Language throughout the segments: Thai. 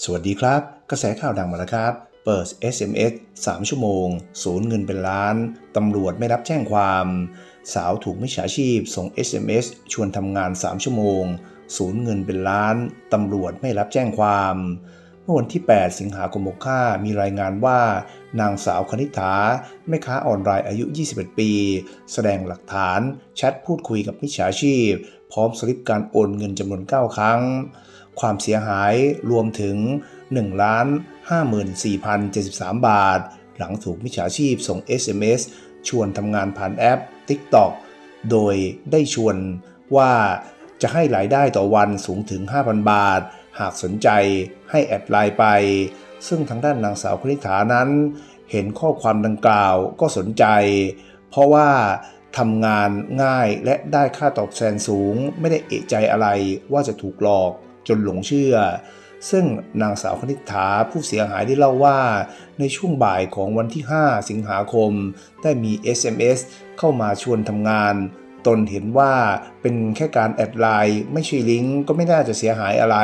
สวัสดีครับ กระแสข่าวดังมาแล้วครับ เปิด SMS 3 ชั่วโมง ศูนย์เงินเป็นล้าน ตำรวจไม่รับแจ้งความ สาวถูกมิจฉาชีพ ส่ง SMS ชวนทำงาน 3 ชั่วโมง ศูนย์เงินเป็นล้าน ตำรวจไม่รับแจ้งความ เมื่อวันที่ 8 สิงหาคม65มีรายงานว่า นางสาวคณิษฐาแม่ค้าออนไลน์อายุ 21 ปี แสดงหลักฐานแชทพูดคุยกับมิจฉาชีพ พร้อมสลิปการโอนเงินจำนวน 9 ครั้ง ความเสียหายรวมถึง 1 ล้าน 54,073 บาท หลังถูกมิจฉาชีพส่ง SMS ชวนทำงานผ่านแอป TikTok โดยได้ชวนว่าจะให้รายได้ต่อวันสูงถึง 5,000 บาท หากสนใจให้แอดไลน์ไป ซึ่งทางด้านนางสาวคณิฐานั้น เห็นข้อความดังกล่าวก็สนใจ เพราะว่า ทำงานง่ายและได้ค่าตอบแทนสูง ไม่ได้เอะใจอะไรว่าจะถูกหลอกจนหลงเชื่อ ซึ่งนางสาวคณิษฐาผู้เสียหายได้เล่าว่า ในช่วงบ่ายของวันที่ 5 สิงหาคม ได้มี SMS เข้ามาชวนทำงาน ตนเห็นว่าเป็นแค่การแอดไลน์ไม่ใช่ลิงก์ก็ไม่น่าจะเสียหายอะไร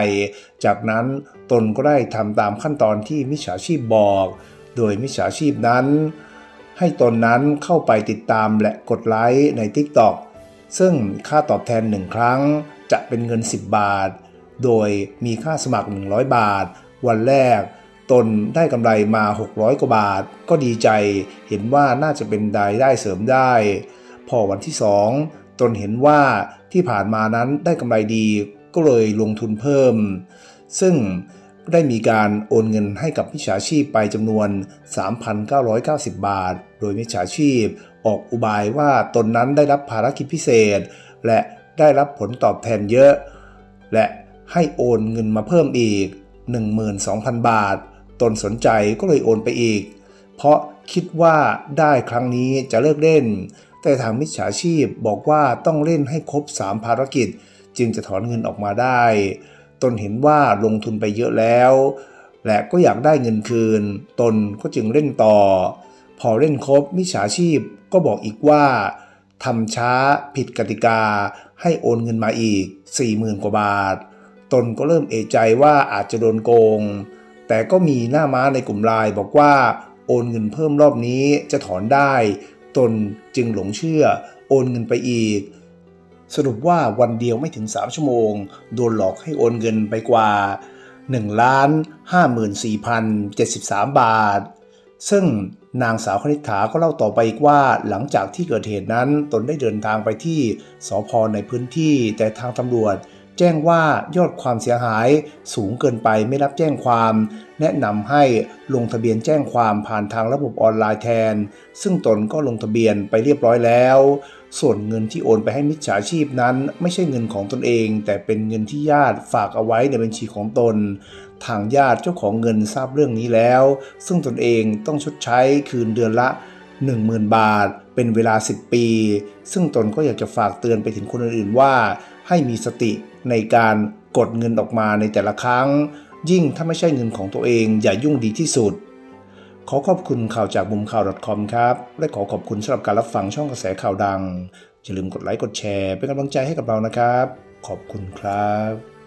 จากนั้นตนก็ได้ทำตามขั้นตอนที่มิจฉาชีพบอก โดยมิจฉาชีพนั้น ให้ตนนั้นเข้าไปติดตามและกดไลค์ใน TikTok ซึ่งค่าตอบแทน 1 ครั้งจะเป็นเงิน 10 บาท โดยมีค่าสมัคร 100 บาท วันแรก ตนได้กำไรมา 600 กว่าบาท ก็ดีใจ เห็นว่าน่าจะเป็นรายได้เสริมได้ พอวันที่ 2 ตนเห็นว่าที่ผ่านมานั้นได้กำไรดีก็เลยลงทุนเพิ่ม ซึ่ง ได้มีการโอนเงินให้กับมิจฉาชีพไปจำนวน 3,990 บาท โดยมิจฉาชีพออกอุบายว่าตนนั้นได้รับภารกิจพิเศษ และได้รับผลตอบแทนเยอะ และให้โอนเงินมาเพิ่มอีก 12,000 บาท ตนสนใจก็เลยโอนไปอีก เพราะคิดว่าได้ครั้งนี้จะเลิกเล่น แต่ทางมิจฉาชีพบอกว่าต้องเล่นให้ครบ 3 ภารกิจ จึงจะถอนเงินออกมาได้ ตนเห็นว่าลงทุนไปเยอะแล้ว และก็อยากได้เงินคืน ตนก็จึงเล่นต่อ พอเล่นครบมิจฉาชีพก็บอกอีกว่าทำช้าผิดกติกา ให้โอนเงินมาอีก 40,000 กว่าบาท ตนก็เริ่มเอะใจว่าอาจจะโดนโกง แต่ก็มีหน้าม้าในกลุ่มไลน์บอกว่าโอนเงินเพิ่มรอบนี้จะถอนได้ ตนจึงหลงเชื่อ โอนเงินไปอีก สรุปว่าวันเดียวไม่ถึง 3 ชั่วโมง โดนหลอกให้โอนเงินไปกว่า1ล้าน54,073 บาท ซึ่งนางสาวคณิษฐาก็เล่าต่อไปอีกว่าหลังจากที่เกิดเหตุนั้นตนได้เดินทางไปที่สพในพื้นที่แต่ทางตำรวจ แจ้งว่ายอดความเสียหายสูงเกินไปไม่รับแจ้งความ แนะนำให้ลงทะเบียนแจ้งความผ่านทางระบบออนไลน์แทน ซึ่งตนก็ลงทะเบียนไปเรียบร้อยแล้ว ส่วนเงินที่โอนไปให้มิจฉาชีพนั้น ไม่ใช่เงินของตนเอง แต่เป็นเงินที่ญาติฝากเอาไว้ในบัญชีของตน ทางญาติเจ้าของเงินทราบเรื่องนี้แล้ว ซึ่งตนเองต้องชดใช้คืนเดือนละ10,000 บาท เป็นเวลา 10 ปี ซึ่งตนก็อยากจะฝากเตือนไปถึงคนอื่นๆว่า ให้มีสติในการกดเงินออกมาในแต่ละครั้ง ยิ่งถ้าไม่ใช่เงินของตัวเองอย่ายุ่งดีที่สุด ขอขอบคุณข่าวจากมุมข่าว .com ครับ และขอขอบคุณสำหรับการรับฟังช่องกระแสข่าวดังอย่าลืมกดไลค์กดแชร์ เป็นกำลังใจให้กับเรานะครับ ขอบคุณครับ